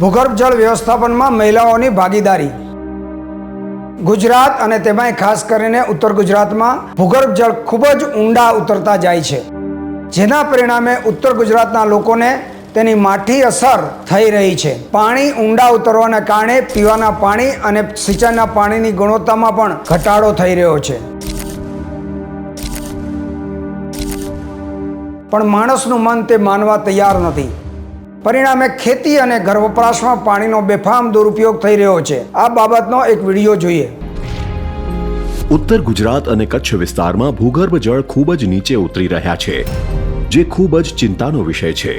ભૂગર્ભ જળ વ્યવસ્થાપનમાં મહિલાઓની ભાગીદારી. ગુજરાત અને તેમાંય ખાસ કરીને ઉત્તર ગુજરાતમાં ભૂગર્ભ જળ ખૂબ જ ઊંડા ઉતરતા જાય છે. જેના પરિણામે ઉત્તર ગુજરાતના લોકોને તેની માઠી અસર થઈ રહી છે. પાણી ઊંડા ઉતરવાના કારણે પીવાના પાણી અને સિંચાઈના પાણીની ગુણવત્તામાં પણ ઘટાડો થઈ રહ્યો છે. પણ માણસનું મન તે માનવા તૈયાર નથી. પરિણામે ખેતી અને ઘર વપરાશમાં પાણીનો બેફામ દુરુપયોગ થઈ રહ્યો છે. આ બાબતનો એક વીડિયો જોઈએ. ઉત્તર ગુજરાત અને કચ્છ વિસ્તારમાં ભૂગર્ભ જળ ખૂબ જ નીચે ઉતરી રહ્યા છે, જે ખૂબ જ ચિંતાનો વિષય છે.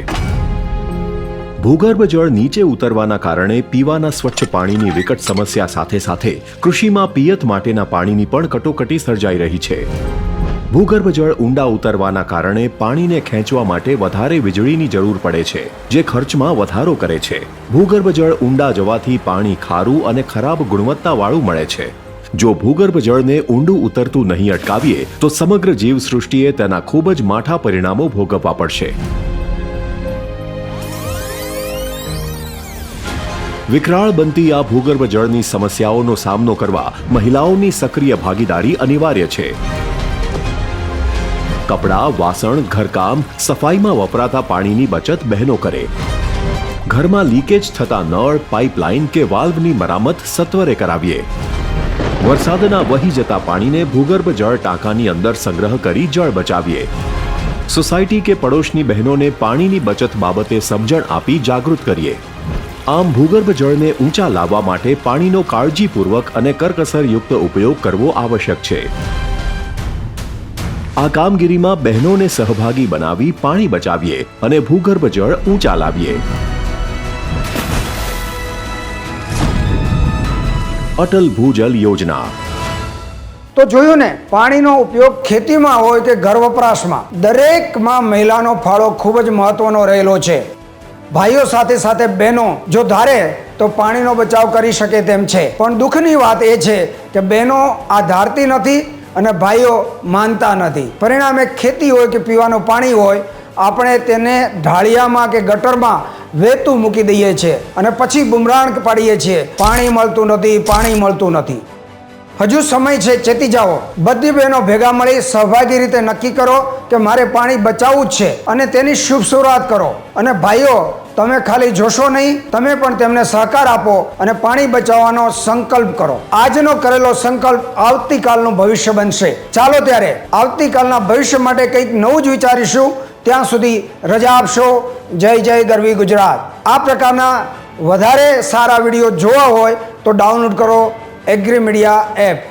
ભૂગર્ભ જળ નીચે ઉતરવાના કારણે પીવાના સ્વચ્છ પાણીની વિકટ સમસ્યા સાથે સાથે કૃષિમાં પિયત માટેના પાણીની પણ કટોકટી સર્જાઈ રહી છે. ભૂગર્ભ જળ ઊંડા ઉતરવાના કારણે પાણીને ખેંચવા માટે વધારે વીજળીની જરૂર પડે છે, જે ખર્ચમાં વધારો કરે છે. ભૂગર્ભ જળ ઊંડા જવાથી પાણી ખારું અને ખરાબ ગુણવત્તાવાળું મળે છે. જો ભૂગર્ભ જળને ઊંડું ઉતરતું નહીં અટકાવીએ, તો સમગ્ર જીવસૃષ્ટિએ તેના ખૂબ જ માઠા પરિણામો ભોગવવા પડશે. વિકરાળ બનતી આ ભૂગર્ભ જળની સમસ્યાઓનો સામનો કરવા મહિલાઓની સક્રિય ભાગીદારી અનિવાર્ય છે. કપડાં, વાસણ, ઘરકામ, સફાઈમાં વપરાતા પાણીની બચત બહેનો કરે. ઘરમાં લીકેજ થતા નળ પાઇપલાઇન કે વાલ્વની મરામત સત્વરે કરાવીએ. વરસાદના વહી જતા પાણીને ભૂગર્ભ જળ ટાંકાની અંદર સંગ્રહ કરી જળ બચાવીએ. સોસાયટી કે પડોશની બહેનોને પાણીની બચત બાબતે સમજણ આપી જાગૃત કરીએ. આમ ભૂગર્ભ જળને ઊંચા લાવવા માટે પાણીનો કાળજીપૂર્વક અને કરકસરયુક્ત ઉપયોગ કરવો આવશ્યક છે. આ કામગીરીમાં બહેનોને સહભાગી બનાવી પાણી બચાવીએ અને ભૂગર્ભ જળ ઊંચા લાવીએ. અટલ ભૂજલ યોજના. તો જોયું ને, પાણીનો ઉપયોગ ખેતીમાં હોય કે ઘર વપરાશમાં દરેકમાં મહિલાનો ફાળો ખૂબ જ મહત્વનો રહેલો છે. ભાઈઓ સાથે સાથે બહેનો, જો ધારે, તો પાણીનો બચાવ કરી શકે તેમ છે. પણ દુઃખની વાત એ છે કે બહેનો આ ધારતી નથી અને ભાઈઓ માનતા નથી. પરિણામે ખેતી હોય કે પીવાનું પાણી હોય, આપણે તેને ઢાળિયામાં કે ગટરમાં વેતું મૂકી દઈએ છીએ અને પછી બુમરાણ પાડીએ છીએ. પાણી મળતું નથી, પાણી મળતું નથી. હજુ સમય છે, ચેતી જાઓ. બધી બહેનો ભેગા મળી સહભાગી રીતે નક્કી કરો કે મારે પાણી બચાવવું જ છે અને તેની શુભ શરૂઆત કરો. અને ભાઈઓ તમે ખાલી જોશો નહીં, તમે પણ તેમને સહકાર આપો અને પાણી બચાવવાનો સંકલ્પ કરો. આજનો કરેલો સંકલ્પ આવતીકાલનું ભવિષ્ય બનશે. ચાલો ત્યારે આવતીકાલના ભવિષ્ય માટે કંઈક નવું જ વિચારીશું. ત્યાં સુધી રજા આપશો. જય જય ગરવી ગુજરાત. આ પ્રકારના વધારે સારા વીડિયો જોવા હોય તો ડાઉનલોડ કરો agri media app.